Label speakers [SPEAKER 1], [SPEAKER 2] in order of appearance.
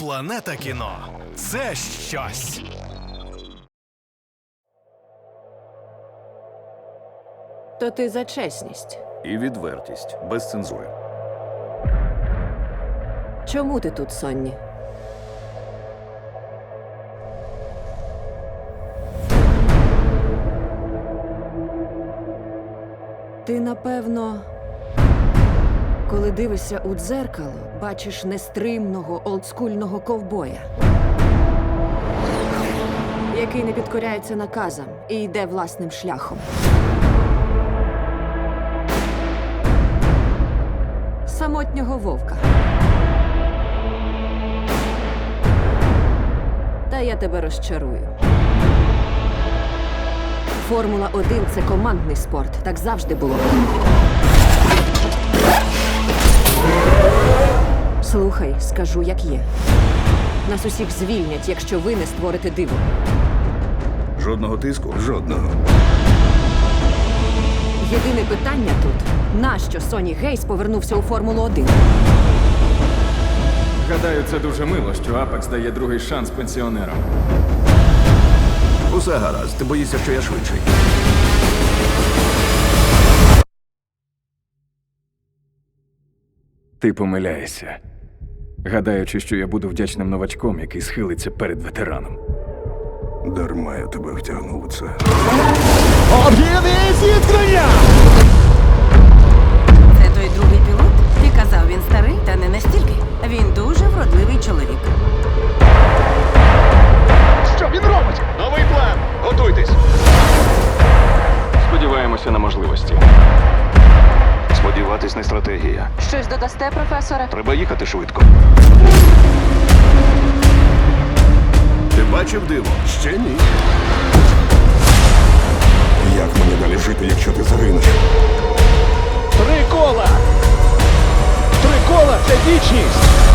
[SPEAKER 1] Планета
[SPEAKER 2] кіно
[SPEAKER 1] це щось.
[SPEAKER 3] То ти за чесність.
[SPEAKER 4] І відвертість без цензури.
[SPEAKER 3] Чому ти тут, Сонні? Ти, напевно, коли дивишся у дзеркало, бачиш нестримного олдскульного ковбоя, який не підкоряється наказам і йде власним шляхом. Самотнього вовка. Та я тебе розчарую. Формула 1 це командний спорт. Так завжди було. Слухай, скажу, як є. Нас усіх звільнять, якщо ви не створите диво.
[SPEAKER 4] Жодного тиску? Жодного.
[SPEAKER 3] Єдине питання тут: нащо Соні Гейс повернувся у Формулу 1?
[SPEAKER 5] Гадаю, це дуже мило, що Апекс дає другий шанс пенсіонерам.
[SPEAKER 4] Усе гаразд, ти боїшся, що я швидший.
[SPEAKER 5] Ти помиляєшся, гадаючи, що я буду вдячним новачком, який схилиться перед ветераном.
[SPEAKER 6] Дарма я тебе втягнув у це.
[SPEAKER 2] Це той другий пілот? Ти казав, він старий, та не настільки. Він дуже вродливий чоловік. Що
[SPEAKER 1] він робить?
[SPEAKER 4] Новий план. Готуйтесь.
[SPEAKER 5] Сподіваємося на можливості.
[SPEAKER 4] Сподіватись не стратегія.
[SPEAKER 7] Щось додасте, професоре?
[SPEAKER 4] Треба їхати швидко. Ти бачив диво? Ще
[SPEAKER 6] ні. Як мені далі жити, якщо ти загинеш?
[SPEAKER 2] Три кола! Три
[SPEAKER 1] кола
[SPEAKER 2] це вічність!